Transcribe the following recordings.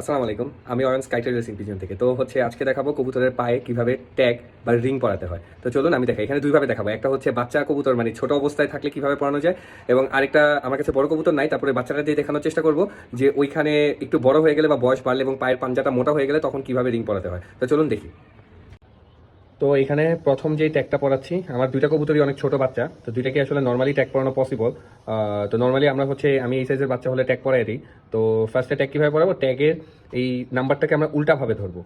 আসসালামু আলাইকুম, আমি অরেঞ্জ স্কাইটার রেসিং পিজন থেকে। তো হচ্ছে আজকে দেখাবো কবুতরের পায়ে কীভাবে ট্যাগ বা রিং পরাতে হয়। তো চলুন আমি দেখাই, এখানে দুইভাবে দেখাবো। একটা হচ্ছে বাচ্চা কবুতর মানে ছোট অবস্থায় থাকলে কীভাবে পড়ানো যায়, এবং আরেকটা আমার কাছে বড় কবুতর নাই, তারপরে বাচ্চাটা দিয়ে দেখানোর চেষ্টা করব যে ওইখানে একটু বড় হয়ে গেলে বা বয়স বাড়লে এবং পায়ের পাঞ্জাটা মোটা হয়ে গেলে তখন কীভাবে রিং পরাতে হয়। তো চলুন দেখি। তো এখানে প্রথম যেই ট্যাগটা পড়াচ্ছি, আমার দুইটা কবুতরই অনেক ছোট বাচ্চা, তো দুইটাকে আসলে নর্মালি ট্যাগ পড়ানো পসিবল তো নর্মালি আমরা হচ্ছে, আমি এই সাইজের বাচ্চা হলে ট্যাগ পরাই দিই। তো ফার্স্টে ট্যাগ কীভাবে পড়াবো? ট্যাগের এই নাম্বারটাকে আমরা উল্টাভাবে ধরবো।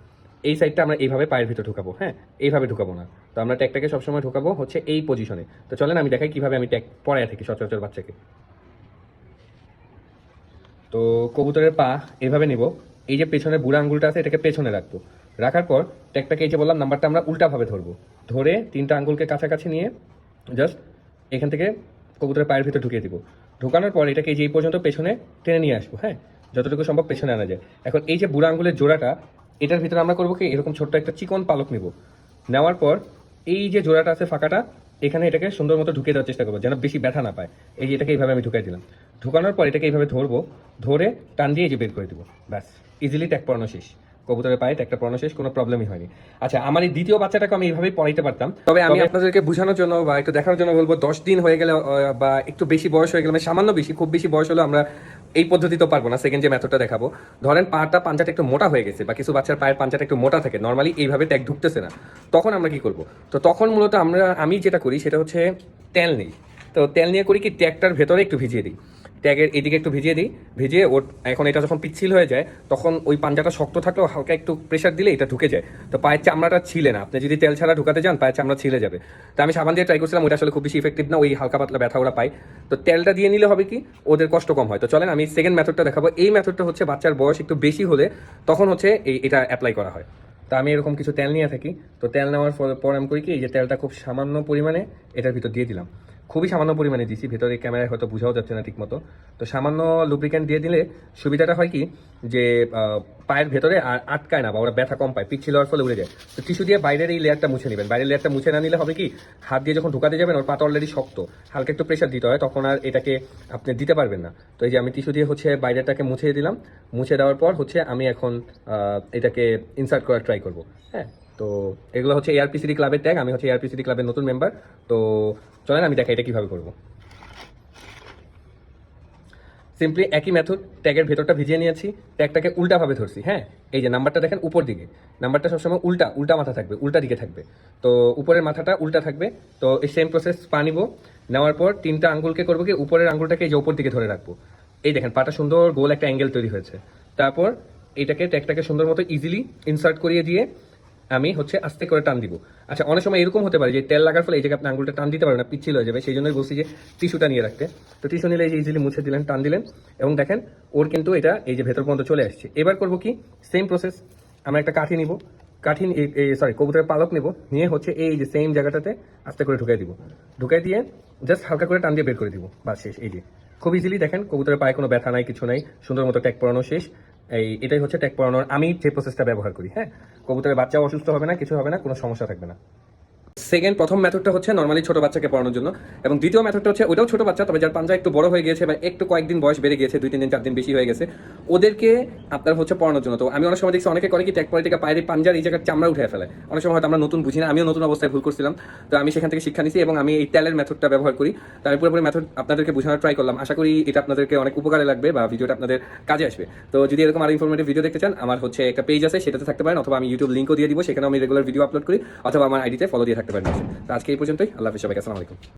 এই সাইডটা আমরা এইভাবে পায়ের ভিতর ঢুকাবো হ্যাঁ? এইভাবে ঢুকাবো না। তো আমরা ট্যাগটাকে সবসময় ঢুকাবো হচ্ছে এই পজিশনে তো চলেন, আমি দেখাই কীভাবে আমি ট্যাগ পরাই থাকি সচরাচর বাচ্চাকে। তো কবুতরের পা এভাবে নিব। এই যে পেছনে বুড়া আঙ্গুলটা আছে, এটাকে পেছনে রাখব। রাখার পর ট্যাগটাকে এই যে বললাম নাম্বারটা আমরা উল্টাভাবে ধরবো। ধরে তিনটা আঙ্গুলকে কাছাকাছি নিয়ে জাস্ট এখান থেকে কবুতরের পায়ের ভিতরে ঢুকিয়ে দিব। ঢোকানোর পর এটাকে যে এই পর্যন্ত পেছনে টেনে নিয়ে আসব হ্যাঁ? যতটুকু সম্ভব পেছনে আনা যায়। এখন এই যে বুড়া আঙ্গুলের জোড়াটা, এটার ভিতরে আমরা করব কি? এরকম ছোট্ট একটা চিকন পালক নিব। নেওয়ার পর এই যে জোড়াটা আছে ফাঁকাটা, এখানে এটাকে সুন্দর মতো ঢুকিয়ে দেওয়ার চেষ্টা করব, যেন বেশি ব্যথা না পায়। এই যে এটাকে এইভাবে আমি ঢুকিয়ে দিলাম। ঢুকানোর পর এটাকে এইভাবে ধরবো ধরে টান দিয়ে যে বের করে দিব ব্যাস। ইজিলি ট্যাগ পড়ানো শেষ। কবুতরের পায়ে ট্যাগটা পড়ানো শেষ কোনো প্রবলেমই হয়নি। আচ্ছা আমার এই দ্বিতীয় বাচ্চাটাকে আমি এইভাবেই পড়াইতে পারতাম। তবে আমি আপনাদেরকে বোঝানোর জন্য বা একটু দেখানোর জন্য বলব দশ দিন হয়ে গেলে বা একটু বেশি বয়স হয়ে গেলে মানে সামান্য বেশি খুব বেশি বয়স হলে আমরা এই পদ্ধতি তো পারব না সেকেন্ড যে মেথডটা দেখাবো। ধরেন পাটা পাঞ্জাটা একটু মোটা হয়ে গেছে বা কিছু বাচ্চার পায়ের পাঞ্জাটা একটু মোটা থাকে নর্মালি এইভাবে ট্যাগ ঢুকতেছে না। তখন আমরা কি করব? তো তখন মূলত আমরা আমি যেটা করি সেটা হচ্ছে তেল নেই। তো তেল নিয়ে করি কি, ট্যাগটার ভেতরে একটু ভিজিয়ে দিই। ট্যাগের এদিকে একটু ভিজিয়ে দিই। ভিজিয়ে ওর এখন এটা যখন পিচ্ছিল হয়ে যায়, তখন ওই পাঞ্জাটা শক্ত থাকলেও হালকা একটু প্রেশার দিলে এটা ঢুকে যায়। তো পায়ের চামড়াটা ছিলে না। আপনি যদি তেল ছাড়া ঢুকাতে যান, পায়ের চামড়া ছিলে যাবে। তো আমি সাবান দিয়ে ট্রাই করছিলাম ওটা আসলে খুব বেশি ইফেক্টিভ না, ওই হালকা পাতলা ব্যথা ওরা পায় তো তেলটা দিয়ে নিলে হবে কি, ওদের কষ্ট কম হয়। তো চলেন, আমি সেকেন্ড মেথডটা দেখাবো। এই মেথডটা হচ্ছে বাচ্চার বয়স একটু বেশি হলে তখন হচ্ছে এই, এটা অ্যাপ্লাই করা হয়। তো আমি এরকম কিছু তেল নিয়ে থাকি। তো তেল নেওয়ার পর- আমি করি কি, এই যে তেলটা খুব সামান্য পরিমাণে এটার ভিতর দিয়ে দিলাম। খুবই সামান্য পরিমাণে দিছি, ভেতরে ক্যামেরায় হয়তো বোঝাও যাচ্ছে না ঠিকমতো। তো সামান্য লুব্রিক্যান্ট দিয়ে দিলে সুবিধাটা হয় কি যে পায়ের ভেতরে আর আটকায় না বা ওরা ব্যথা কম পায় পিচ্ছিল হওয়ার ফলে উড়ে যায়। তো টিস্যু দিয়ে বাইরের এই লেয়ারটা মুছে নেবেন। বাইরের লেয়ারটা মুছে না নিলে হবে কি, হাত দিয়ে যখন ঢুকাতে যাবেন, ওর পাতা অলরেডি শক্ত, হালকা একটু প্রেশার দিতে হয়, তখন আর এটাকে আপনি দিতে পারবেন না। তো এই যে আমি টিস্যু দিয়ে হচ্ছে বাইরেটাকে মুছে দিলাম, মুছে দেওয়ার পর হচ্ছে আমি এখন এটাকে ইনসার্ট করার ট্রাই করব। হ্যাঁ? তো এগুলো হচ্ছে এআরপিসিডি ক্লাবের ট্যাগ আমি হচ্ছে এআরপিসিডি ক্লাবের নতুন মেম্বার তো চলেন, আমি দেখাই এটা কীভাবে করব। সিম্পলি একই মেথড ট্যাগের ভেতরটা ভিজিয়ে নিয়েছি ট্যাগটাকে উল্টাভাবে ধরছি হ্যাঁ? এই যে নাম্বারটা দেখেন উপর দিকে। নাম্বারটা সবসময় উল্টা উল্টা মাথা থাকবে, উল্টা দিকে থাকবে। তো উপরের মাথাটা উল্টা থাকবে, তো এই সেম প্রসেস পা নিব। নেওয়ার পর তিনটা আঙ্গুলকে করব কি, উপরের আঙ্গুলটাকে এই যে উপর দিকে ধরে রাখব। এই দেখেন, পাটা সুন্দর গোল একটা অ্যাঙ্গেল তৈরি হয়েছে। তারপর এটাকে ট্যাগটাকে সুন্দর মতো ইজিলি ইনসার্ট করিয়ে দিয়ে আমি হচ্ছে আস্তে করে টান দিব। আচ্ছা অনেক সময় এরকম হতে পারে যে তেল লাগার ফলে এই জায়গায় আপনি আঙুলটা টান দিতে পারেন না, পিচ্ছিল হয়ে যাবে, সেই জন্যই বলছি যে টিস্যুটা নিয়ে রাখতে। তো টিস্যু নিলে এই যে ইজিলি মুছে দিলেন, টান দিলেন, এবং দেখেন ওর কিন্তু এটা এই যে ভেতর পর্যন্ত চলে আসছে। এবার করব কি? সেম প্রসেস আমরা একটা কাঠি নিব। কাঠি সরি কবুতরের পালক নিব, নিয়ে হচ্ছে এই যে সেম জায়গাটাতে আস্তে করে ঢুকাই দিব। ঢুকাই দিয়ে জাস্ট হালকা করে টান দিয়ে বের করে দিব। বা শেষ, এই যে। খুব ইজিলি দেখেন, কবুতরের পায়ে কোনো ব্যথা নাই, কিছু নাই, সুন্দর মতো ট্যাগ পরানো শেষ। এই, এটাই হচ্ছে ট্যাগ পড়ানোর, আমি যে প্রসেসটা ব্যবহার করি হ্যাঁ? কবুতরের বাচ্চাও অসুস্থ হবে না, কিছু হবে না, কোনো সমস্যা থাকবে না। সেকেন্ড প্রথম মেথডটা হচ্ছে নর্মালি ছোট বাচ্চাকে পড়ানোর জন্য এবং দ্বিতীয় মেথডটা হচ্ছে ওটাও ছোট বাচ্চা, তবে যার পাঞ্জা একটু বড় হয়ে গেছে বা একটু কয়েকদিন বয়স বেড়ে গেছে দুই, তিন দিন, চার দিন বেশি হয়ে গেছে, ওদেরকে আপনার হচ্ছে পড়ানোর জন্য। তো আমি অনেক সময় দেখছি, অনেকে করে কি ট্যাগ পরে থেকে পায়ের পাঞ্জার এই জায়গার চামড়া উঠে ফেলে। অনেক সময় হয়তো আমরা নতুন বুঝি না, আমিও নতুন অবস্থায় ভুল করছিলাম। তো আমি সেখান থেকে শিক্ষা নিছি এবং আমি এই তেলের মেথডটা ব্যবহার করি। তো আমি পুরোপুরি মেথড আপনাদেরকে বোঝানোর ট্রাই করলাম। আশা করি এটা আপনাদেরকে অনেক উপকারে লাগবে বা ভিডিওটা আপনাদের কাজে আসবে। তো যদি এরকম আরও ইনফরমেটিভ ভিডিও দেখতে চান, আমার হচ্ছে একটা পেজ আছে, সেটাতে থাকতে পারেন অথবা আমি ইউটিউব লিঙ্কও দিয়ে দিব সেখানে আমি রেগুলার ভিডিও আপলোড করি, অথবা আমার আইডিতে ফলো দিয়ে থাকতে পারেন আজকে এই পর্যন্তই। আল্লাহ হাফিজ সবাইকে আসসালামু আলাইকুম।